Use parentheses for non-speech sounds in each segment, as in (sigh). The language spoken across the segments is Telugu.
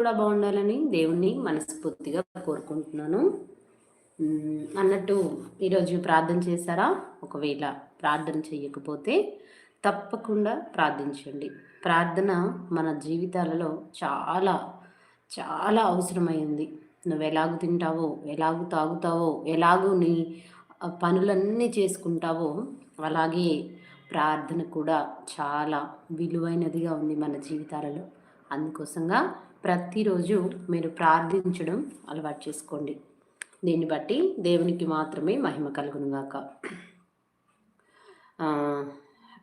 కూడా బాగుండాలని దేవుణ్ణి మనస్ఫూర్తిగా కోరుకుంటున్నాను. అన్నట్టు ఈరోజు ప్రార్థన చేశారా? ఒకవేళ ప్రార్థన చేయకపోతే తప్పకుండా ప్రార్థించండి. ప్రార్థన మన జీవితాలలో చాలా చాలా అవసరమైంది. నువ్వు ఎలాగు తింటావో ఎలాగు తాగుతావో ఎలాగూ నీ పనులన్నీ చేసుకుంటావో అలాగే ప్రార్థన కూడా చాలా విలువైనదిగా ఉంది మన జీవితాలలో. అందుకోసంగా ప్రతిరోజు మీరు ప్రార్థించడం అలవాటు చేసుకోండి. దీన్ని బట్టి దేవునికి మాత్రమే మహిమ కలుగునుగాక.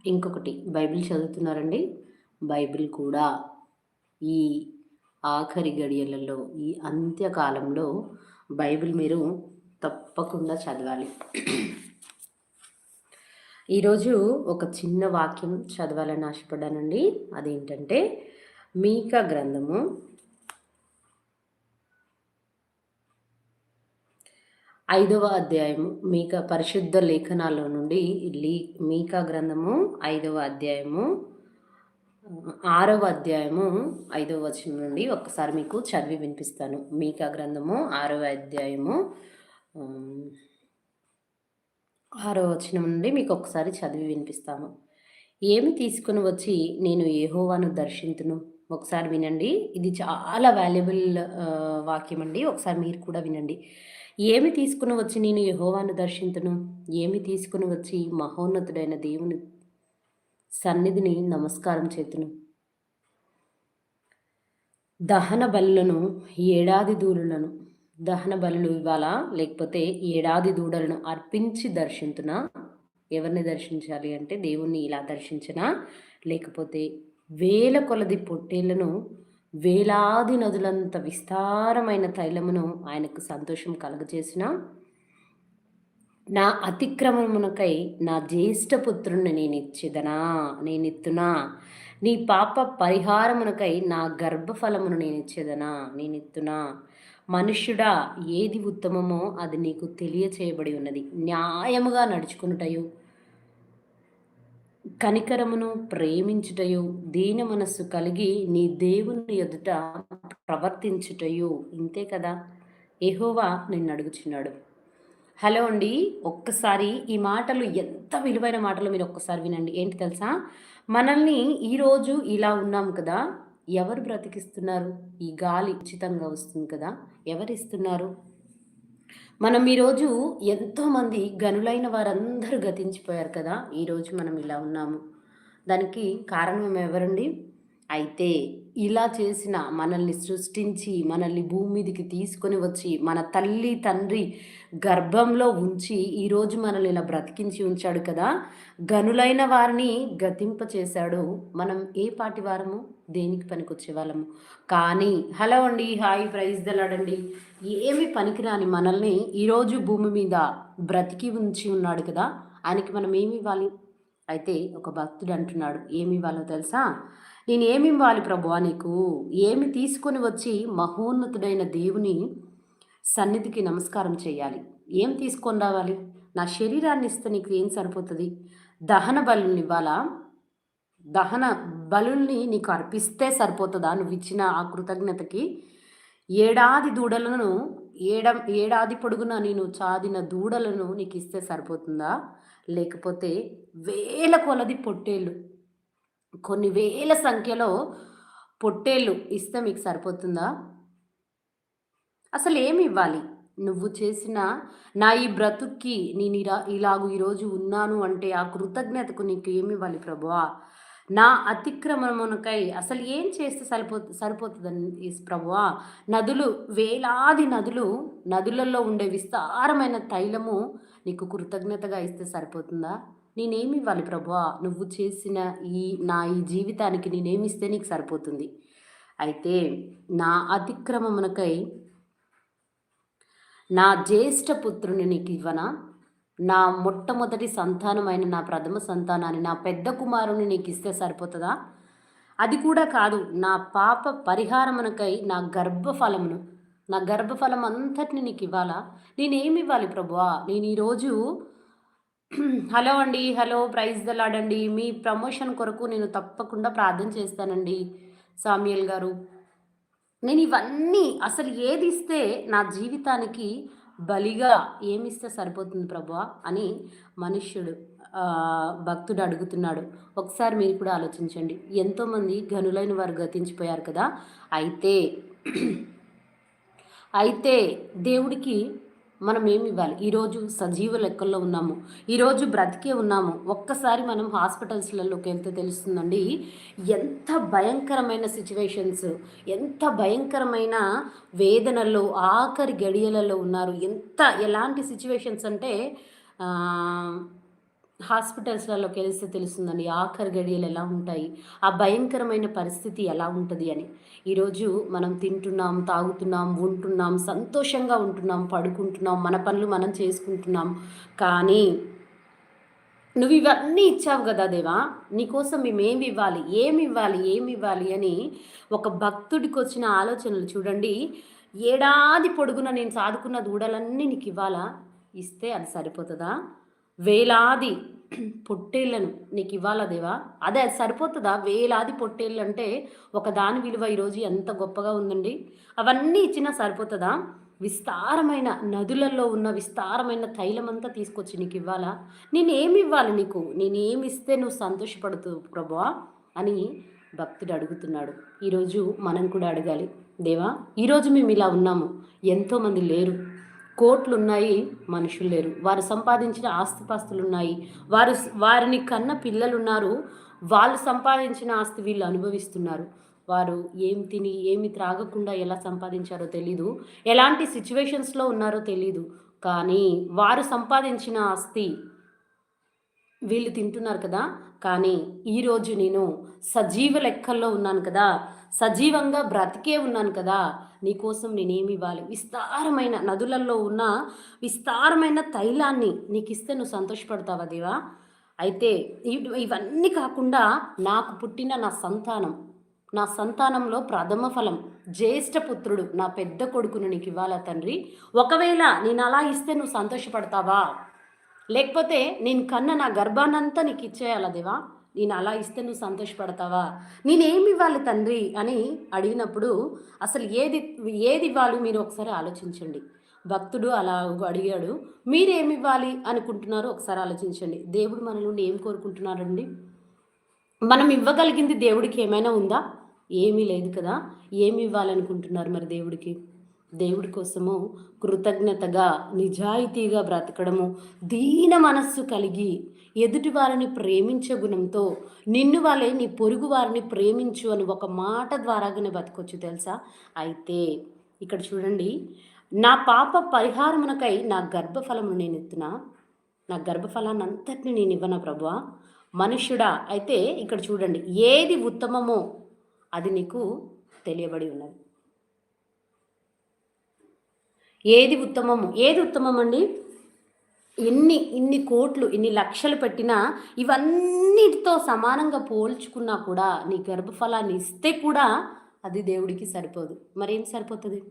ఇంకొకటి బైబిల్ చదువుతున్నారండి? బైబిల్ కూడా ఈ ఆఖరి గడియలలో ఈ అంత్యకాలంలో బైబిల్ మీరు తప్పకుండా చదవాలి. ఈరోజు ఒక చిన్న వాక్యం చదవాలని ఆశపడ్డానండి. అదేంటంటే మీక గ్రంథము ఐదవ అధ్యాయము మీక పరిశుద్ధ లేఖనాల్లో నుండి లీ మీకా గ్రంథము ఐదవ అధ్యాయము ఆరవ అధ్యాయము ఐదవ వచనం నుండి ఒకసారి మీకు చదివి వినిపిస్తాను. మీకా గ్రంథము ఆరవ అధ్యాయము ఆరవ వచనం నుండి మీకు ఒకసారి చదివి వినిపిస్తాము ఏమి తీసుకుని వచ్చి నేను ఏహోవాను దర్శింతును? ఒకసారి వినండి. ఇది చాలా వాల్యుబుల్ వాక్యం అండి. ఒకసారి మీరు కూడా వినండి. ఏమి తీసుకుని వచ్చి నేను యహోవాను దర్శించను ఏమి తీసుకుని వచ్చి మహోన్నతుడైన దేవుని సన్నిధిని నమస్కారం చేతును? దహన బలులను ఏడాది దూరులను దహన బలులు ఇవ్వాలా? లేకపోతే ఏడాది దూడలను అర్పించి దర్శించున ఎవరిని దర్శించాలి అంటే దేవుణ్ణి ఇలా దర్శించినా? లేకపోతే వేల కొలది పొట్టేళ్ళను వేలాది నదులంత విస్తారమైన తైలమును ఆయనకు సంతోషం కలుగజేసిన నా అతిక్రమమునకై నా జ్యేష్ఠపుత్రుణ్ణి నేను ఇచ్చేదనా నీ పాప పరిహారమునకై నా గర్భఫలమును నేను ఇచ్చేదనా మనుష్యుడా ఏది ఉత్తమమో అది నీకు తెలియచేయబడి ఉన్నది. న్యాయముగా నడుచుకున్నటయు కనికరమును ప్రేమించుటయు దీన మనస్సు కలిగి నీ దేవుని ఎదుట ప్రవర్తించుటయు. ఇంతే కదా? ఎహోవా నిన్ను అడుగుచున్నాడు. హలో అండి ఒక్కసారి ఈ మాటలు ఎంత విలువైన మాటలు మీరు ఒక్కసారి వినండి. ఏంటి తెలుసా? మనల్ని ఈరోజు ఇలా ఉన్నాం కదా ఎవరు బ్రతికిస్తున్నారు? ఈ గాలి ఉచితంగా వస్తుంది కదా ఎవరు ఇస్తున్నారు? మనం ఈరోజు ఎంతోమంది గనులైన వారందరూ గతించిపోయారు కదా. ఈరోజు మనం ఇలా ఉన్నాము. దానికి కారణం ఎవరండి? అయితే ఇలా చేసిన మనల్ని సృష్టించి మనల్ని భూమి మీదకి తీసుకొని వచ్చి మన తల్లి తండ్రి గర్భంలో ఉంచి ఈరోజు మనల్ని ఇలా బ్రతికించి ఉంచాడు కదా గనులైన వారిని గతింప చేశాడు. మనం ఏ పాటి వారము? దేనికి పనికొచ్చే వాళ్ళము? కానీ హలో అండి హాయ్ ప్రైజ్ దలాడండి ఏమి పనికిరాని మనల్ని ఈరోజు భూమి మీద బ్రతికి ఉంచి ఉన్నాడు కదా ఆయనకి మనం ఏమి ఇవ్వాలి? అయితే ఒక భక్తుడు అంటున్నాడు ఏమి ఇవ్వాలో తెలుసా? నేను ఏమి ఇవ్వాలి ప్రభువా నీకు ఏమి తీసుకొని వచ్చి మహోన్నతుడైన దేవుని సన్నిధికి నమస్కారం చేయాలి. ఏం తీసుకొని రావాలి? నా శరీరాన్ని ఇస్తే నీకు ఏం సరిపోతుంది? దహన బలుని ఇవ్వాలా? దహన బలుల్ని నీకు అర్పిస్తే సరిపోతుందా? నువ్వు ఇచ్చిన ఆ కృతజ్ఞతకి ఏడాది దూడలను ఏడ ఏడాది పొడుగున నేను చాదిన దూడలను నీకు ఇస్తే సరిపోతుందా? లేకపోతే వేల కొలది పొట్టేళ్ళు కొన్ని వేల సంఖ్యలో పొట్టేళ్ళు ఇస్తే మీకు సరిపోతుందా? అసలు ఏమి ఇవ్వాలి? నువ్వు చేసిన నా ఈ బ్రతుక్కి నేను ఇలా ఇలాగూ ఈరోజు ఉన్నాను అంటే ఆ కృతజ్ఞతకు నీకు ఏమి ఇవ్వాలి ప్రభువా? నా అతిక్రమమునకై అసలు ఏం చేస్తే సరిపో సరిపోతుందని ప్రభువా? నదులు వేలాది నదులు నదులలో ఉండే విస్తారమైన తైలము నీకు కృతజ్ఞతగా ఇస్తే సరిపోతుందా? నేనేమి ఇవ్వాలి ప్రభువా నువ్వు చేసిన ఈ నా ఈ జీవితానికి నేనేమిస్తే నీకు సరిపోతుంది. అయితే నా అతిక్రమమునకై నా జ్యేష్ఠ పుత్రుని నీకు ఇవ్వనా? నా మొట్టమొదటి సంతానమైన నా ప్రథమ సంతానాన్ని నా పెద్ద కుమారుని నీకు ఇస్తే సరిపోతుందా? అది కూడా కాదు నా పాప పరిహారమునకై నా గర్భఫలమును నా గర్భఫలం అంతటిని నీకు ఇవ్వాలా? నేనేమి ఇవ్వాలి ప్రభువా నేను ఈరోజు హలో అండి హలో ప్రైజ్ దలాడండి మీ ప్రమోషన్ కొరకు నేను తప్పకుండా ప్రార్థన చేస్తానండి సామ్యుల్ గారు. నేను ఇవన్నీ అసలు ఏది ఇస్తే నా జీవితానికి బలిగా ఏమిస్తే సరిపోతుంది ప్రభా అని మనుష్యుడు భక్తుడు అడుగుతున్నాడు. ఒకసారి మీరు కూడా ఆలోచించండి. ఎంతోమంది గనులైన వారు గతించిపోయారు కదా. అయితే అయితే దేవుడికి మనం ఏమి ఇవ్వాలి? ఈరోజు సజీవ లెక్కల్లో ఉన్నాము. ఈరోజు బ్రతికే ఉన్నాము. ఒక్కసారి మనం హాస్పిటల్స్లలోకి వెళ్తే తెలుస్తుందండి ఎంత భయంకరమైన సిచ్యువేషన్స్ ఎంత భయంకరమైన వేదనల్లో ఆఖరి గడియలలో ఉన్నారు. ఎంత ఎలాంటి సిచ్యువేషన్స్ అంటే హాస్పిటల్స్లలోకి వెళ్తే తెలుస్తుందండి ఆఖరి గడియలు ఎలా ఉంటాయి ఆ భయంకరమైన పరిస్థితి ఎలా ఉంటుంది అని. ఈరోజు మనం తింటున్నాం తాగుతున్నాం ఉంటున్నాం సంతోషంగా ఉంటున్నాం పడుకుంటున్నాం మన పనులు మనం చేసుకుంటున్నాం కానీ నువ్వు ఇవన్నీ ఇచ్చావు కదా దేవా నీకోసం మేమేమి ఇవ్వాలి ఏమి ఇవ్వాలి ఏమి ఇవ్వాలి అని ఒక భక్తుడికి వచ్చిన ఆలోచనలు చూడండి. ఏడాది పొడుగున నేను సాదుకున్న దూడలన్నీ నీకు ఇవ్వాలా? ఇస్తే అది సరిపోతుందా? వేలాది పొట్టేళ్ళను నీకు ఇవ్వాలా దేవా? అదే అది సరిపోతుందా? వేలాది పొట్టేళ్ళు అంటే ఒక దాని విలువ ఈరోజు ఎంత గొప్పగా ఉందండి? అవన్నీ ఇచ్చినా సరిపోతుందా? విస్తారమైన నదులలో ఉన్న విస్తారమైన తైలమంతా తీసుకొచ్చి నీకు ఇవ్వాలా? నేనేమి ఇవ్వాలి నీకు? నేనేమి ఇస్తే నువ్వు సంతోషపడుతూ ప్రభా? అని భక్తుడు అడుగుతున్నాడు. ఈరోజు మనం కూడా అడగాలి. దేవా ఈరోజు మేము ఇలా ఉన్నాము. ఎంతోమంది లేరు. కోట్లు ఉన్నాయి మనుషులు లేరు. వారు సంపాదించిన ఆస్తిపాస్తులు ఉన్నాయి వారు వారిని కన్న పిల్లలు ఉన్నారు వాళ్ళు సంపాదించిన ఆస్తి వీళ్ళు అనుభవిస్తున్నారు. వారు ఏం తిని ఏమి త్రాగకుండా ఎలా సంపాదించారో తెలీదు. ఎలాంటి సిచ్యువేషన్స్లో ఉన్నారో తెలీదు. కానీ వారు సంపాదించిన ఆస్తి వీళ్ళు తింటున్నారు కదా. కానీ ఈరోజు నేను సజీవ లెక్కల్లో ఉన్నాను కదా. సజీవంగా బ్రతికే ఉన్నాను కదా. నీకోసం నేనేమి ఇవ్వాలి? విస్తారమైన నదులలో ఉన్న విస్తారమైన తైలాన్ని నీకు ఇస్తే నువ్వు సంతోషపడతావా దేవా? అయితే ఇవన్నీ కాకుండా నాకు పుట్టిన నా సంతానం నా సంతానంలో ప్రథమ ఫలం జ్యేష్ఠ పుత్రుడు నా పెద్ద కొడుకును నీకు ఇవ్వాలా తండ్రి? ఒకవేళ నేను అలా ఇస్తే నువ్వు సంతోషపడతావా? లేకపోతే నేను కన్న నా గర్భానంతా నీకు ఇచ్చేయాలా దేవా? నేను అలా ఇస్తే నువ్వు సంతోషపడతావా? నేనేమి ఇవ్వాలి తండ్రి? అని అడిగినప్పుడు అసలు ఏది ఏది ఇవ్వాలి మీరు ఒకసారి ఆలోచించండి. భక్తుడు అలా అడిగాడు మీరేమి ఇవ్వాలి? అనుకుంటున్నారో ఒకసారి ఆలోచించండి. దేవుడు మన నుండి ఏం కోరుకుంటున్నారండి మనం ఇవ్వగలిగింది దేవుడికి ఏమైనా ఉందా? ఏమీ లేదు కదా. ఏమి ఇవ్వాలనుకుంటున్నారు మరి దేవుడికి? దేవుడి కోసము కృతజ్ఞతగా నిజాయితీగా బ్రతకడము దీన మనస్సు కలిగి ఎదుటి వారిని ప్రేమించే గుణంతో నిన్ను వాళ్ళే నీ పొరుగు వారిని ప్రేమించు అని ఒక మాట ద్వారాగానే బతకొచ్చు తెలుసా? అయితే ఇక్కడ చూడండి నా పాప పరిహారమునకై నా గర్భఫలమును నేను ఎత్తునా? నా గర్భఫలాన్ని అంతటిని నేను ఇవ్వనా ప్రభువా? మనుష్యుడా అయితే ఇక్కడ చూడండి ఏది ఉత్తమమో అది నీకు తెలియబడి ఉన్నది. ఏది ఉత్తమము? ఏది ఉత్తమం అండి ఎన్ని ఇన్ని కోట్లు ఇన్ని లక్షలు పెట్టినా ఇవన్నిటితో సమానంగా పోల్చుకున్నా కూడా నీ గర్భఫలాన్ని ఇస్తే కూడా అది దేవుడికి సరిపోదు. మరేం సరిపోతుంది?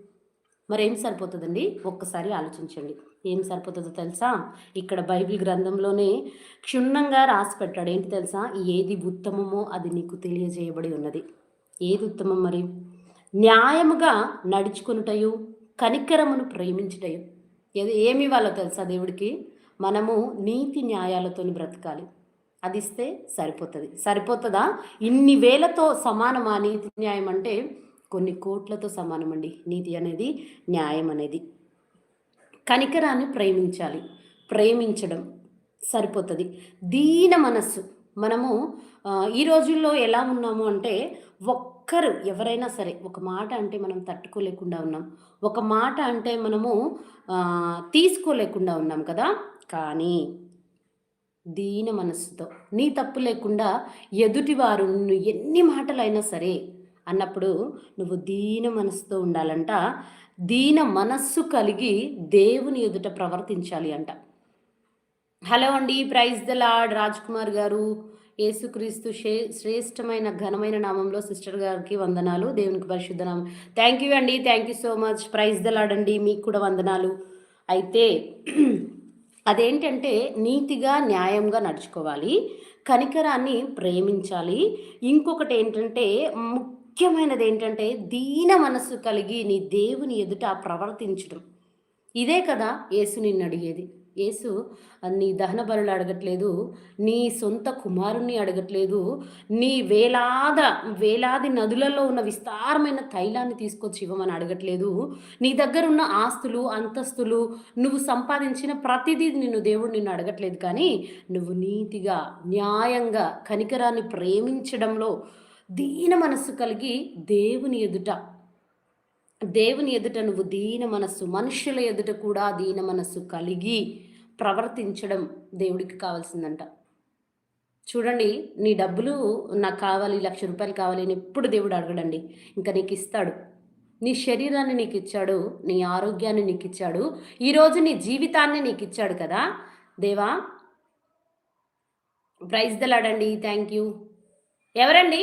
మరేం సరిపోతుందండి? ఒక్కసారి ఆలోచించండి. ఏం సరిపోతుందో తెలుసా? ఇక్కడ బైబిల్ గ్రంథంలోనే క్షుణ్ణంగా రాసి పెట్టాడు. ఏంటి తెలుసా? ఏది ఉత్తమమో అది నీకు తెలియజేయబడి ఉన్నది. ఏది ఉత్తమం మరి? న్యాయముగా నడుచుకునుటయు కనికరమును ప్రేమించుటయు. ఏది ఏమి ఇవ్వాలో తెలుసా దేవుడికి? మనము నీతి న్యాయాలతో బ్రతకాలి. అది ఇస్తే సరిపోతుంది. సరిపోతుందా? ఇన్ని వేలతో సమానమా నీతి న్యాయం అంటే? కొన్ని కోట్లతో సమానం అండి నీతి అనేది న్యాయం అనేది. కనికరాన్ని ప్రేమించాలి. ప్రేమించడం సరిపోతుంది. దీన మనస్సు. మనము ఈ రోజుల్లో ఎలా ఉన్నాము అంటే ఒక్కరు ఎవరైనా సరే ఒక మాట అంటే మనం తట్టుకోలేకుండా ఉన్నాం. ఒక మాట అంటే మనము తీసుకోలేకుండా ఉన్నాం కదా? కానీ దీన మనస్సుతో నీ తప్పు లేకుండా ఎదుటివారు ఎన్ని మాటలైనా సరే అన్నప్పుడు నువ్వు దీన మనస్సుతో ఉండాలంట. దీన మనస్సు కలిగి దేవుని ఎదుట ప్రవర్తించాలి అంట. హలో అండి praise the lord Raj Kumar గారు. యేసుక్రీస్తు శ్రే శ్రేష్టమైన ఘనమైన నామంలో సిస్టర్ గారికి వందనాలు. దేవునికి పరిశుద్ధ నామం. థ్యాంక్ యూ అండి. Thank you so much praise దలాడండి మీకు కూడా వందనాలు. అయితే (clears throat) అదేంటంటే నీతిగా న్యాయంగా నడుచుకోవాలి. కనికరాన్ని ప్రేమించాలి. ఇంకొకటి ఏంటంటే ముఖ్యమైనది ఏంటంటే దీన మనస్సు కలిగి నీ దేవుని ఎదుట ప్రవర్తించడం ఇదే కదా యేసు నిన్ను అడిగేది. యేసు నీ దహన బరులు అడగట్లేదు నీ సొంత కుమారుణ్ణి అడగట్లేదు నీ వేలాద వేలాది నదులలో ఉన్న విస్తారమైన తైలాన్ని తీసుకొచ్చి ఇవ్వమని అడగట్లేదు నీ దగ్గర ఉన్న ఆస్తులు అంతస్తులు నువ్వు సంపాదించిన ప్రతిదీ నిన్ను దేవుడు నిన్ను అడగట్లేదు. కానీ నువ్వు నీతిగా న్యాయంగా కనికరాన్ని ప్రేమించడంలో దీన మనస్సు కలిగి దేవుని ఎదుట దేవుని ఎదుట నువ్వు దీన మనస్సు మనుషుల ఎదుట కూడా దీన మనస్సు కలిగి ప్రవర్తించడం దేవుడికి కావాల్సిందంట. చూడండి నీ డబ్బులు నాకు కావాలి లక్ష రూపాయలు కావాలి అని ఎప్పుడు దేవుడు అడగడండి. ఇంకా నీకు ఇస్తాడు. నీ శరీరాన్ని నీకు ఇచ్చాడు నీ ఆరోగ్యాన్ని నీకు ఇచ్చాడు ఈరోజు నీ జీవితాన్ని నీకు ఇచ్చాడు కదా. దేవా ప్రైజ్ దలాడండి థ్యాంక్ యూ. ఎవరండి?